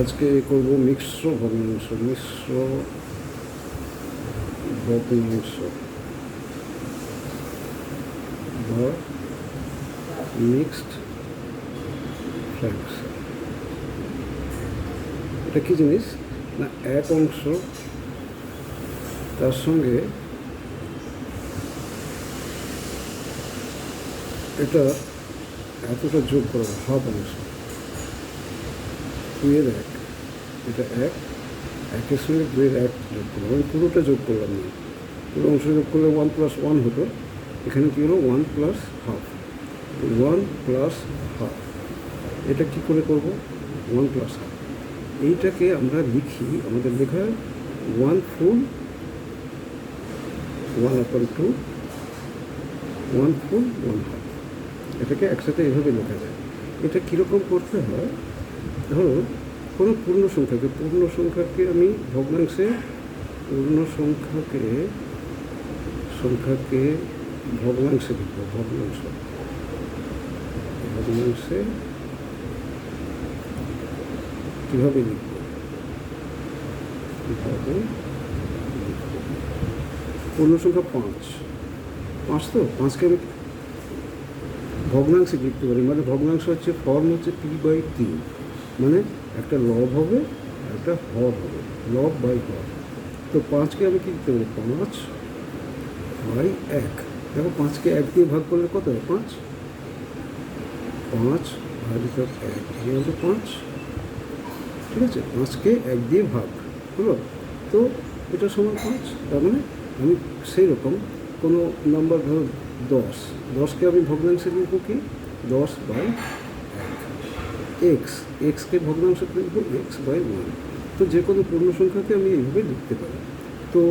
আজকে করব মিশ্র ভগ্নাংশ মিশ্র ভগ্নাংশ বা মিক্সড ফ্র্যাকশন এটা কী জিনিস? না, এক অংশ। তার সঙ্গে এটা এতটা যোগ করা হাফ অংশ দুইয়ের এক। এটা এক, একের সঙ্গে দুইয়ের এক যোগ করলাম। আমি পুরোটা যোগ করলাম না। পুরো অংশ যোগ করলে ওয়ান প্লাস ওয়ান হতো। এখানে কী হলো? One plus half one plus half এটা কি করে করব? ওয়ান প্লাস হাফ এইটাকে আমরা লিখি, আমাদের লেখায় one full one upon two one full one half এটাকে একসাথে এভাবে লেখা যায়। এটা কীরকম করতে হয়? ধরো কোনো পূর্ণ সংখ্যাকে পূর্ণ সংখ্যাকে আমি ভগ্নাংশে, পূর্ণ সংখ্যাকে সংখ্যাকে ভগ্নাংশে লিখব, ভগ্নাংশ। ভগ্নাংশে কীভাবে লিখব? কীভাবে পূর্ণ সংখ্যা পাঁচ। পাঁচ তো? পাঁচকে আমি ভগ্নাংশে লিখতে পারি। মানে ভগ্নাংশ হচ্ছে ফর্ম হচ্ছে পি বাই টি মানে একটা লব হবে একটা হর হবে। লব বাই হর। তো পাঁচকে আমি কী লিখতে পারি? পাঁচ বাই এক। দেখো পাঁচকে এক দিয়ে ভাগ করলে কত পাঁচ। পাঁচ ভাজিত এক। এই হলো পাঁচ। ঠিক আছে? পাঁচকে এক দিয়ে ভাগ হলো? তো এটা সমান পাঁচ। তার মানে আমি সেই রকম কোনো নাম্বার ধরো দশ। দশকে আমি ভগ্নাংশে লিখব কি? দশ বাই এক্স এক্সকে ভগ্নাংশ লিখব এক্স বাই ওয়ান তো যে কোনো পূর্ণ সংখ্যাকে আমি এইভাবে লিখতে পারি। তো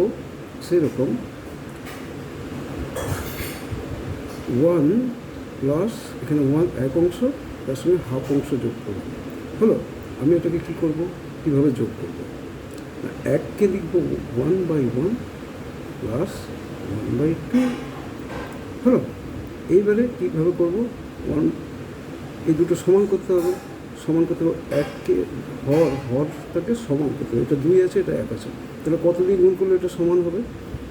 সেরকম ওয়ান প্লাস এখানে ওয়ান এক অংশ, তার সঙ্গে হাফ অংশ যোগ করব। হলো, আমি এটাকে কী করব? কীভাবে যোগ করব? এককে লিখব one by one plus one by two হলো, এইবারে কীভাবে করব? ওয়ান এই দুটো সমান করতে হবে। সমান করতে হবে এককে হর হরটাকে সমান করতে হবে। এটা দুই আছে, এটা এক আছে। তাহলে কত গুণ করলে এটা সমান হবে?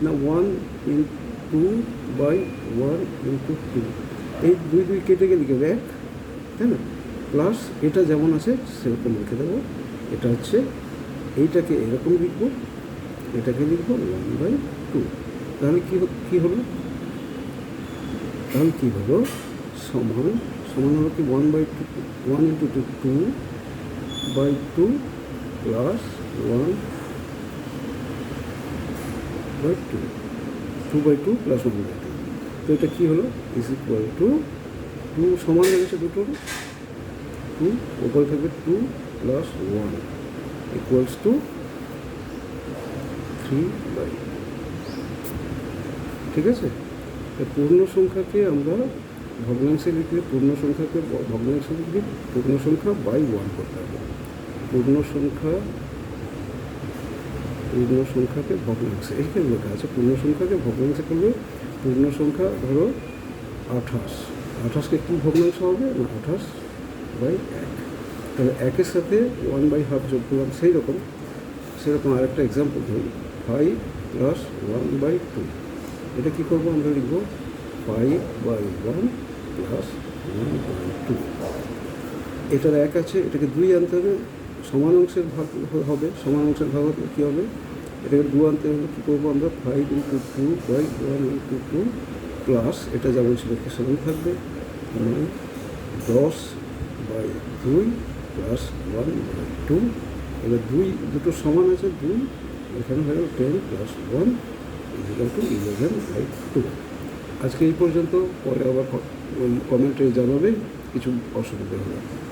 না one in two by one into two এই দুই দুই কেটে গেলে কি এক, তাই না? প্লাস এটা যেমন আছে, সেরকম লিখে দেবো। এটা হচ্ছে, এইটাকে এরকম লিখব। এটাকে লিখব ওয়ান বাই টু তাহলে কী কী হলো? তাহলে কী হলো? সমান সমান কি one by two one into two two by two plus one by two two by two plus one by two তো এটা কী হলো? ইজ ইকুয়াল টু টু সমান হয়েছে দুটোর টু ওপরে থাকবে two plus one equals two three by ঠিক আছে? পূর্ণ সংখ্যাকে আমরা ভগ্নাংশে লিখলে পূর্ণ সংখ্যাকে ব- ভগ্নাংশে পূর্ণ সংখ্যা বাই ওয়ান করতে হবে। পূর্ণ সংখ্যা, পূর্ণ সংখ্যাকে ভগ্নাংশে। এইখানে লেখা আছে, পূর্ণ সংখ্যাকে ভগ্নাংশে করলে পূর্ণ সংখ্যা ধরো আঠাশ। আঠাশকে কী ভগ্নাংশ হবে? না, আঠাশ বাই এক। তাহলে একের সাথে ওয়ান বাই হাফ যোগ করলাম, সেই রকম। সেরকম আরেকটা এক্সাম্পল ধরি five plus one by two এটা কী করব আমরা লিখব? Five by one plus one by two এটার এক আছে, এটাকে দুই আনতে হবে, সমান অংশের ভাগ হবে, সমান অংশের ভাগ হলে কী হবে? এটাকে দু আনতে হলে কী করব আমরা? Five into two by one into two plus এটা যেমন ছিল সেমন থাকবে মানে দশ বাই দুই প্লাস ওয়ান বাই টু এবার দুই, দুটো সমান আছে, দুই, এখানে হয়ে গেল ten plus one equal two eleven by two আজকে এই পর্যন্ত পরে আবার কমেন্টে জানাবে কিছু অসুবিধা হলে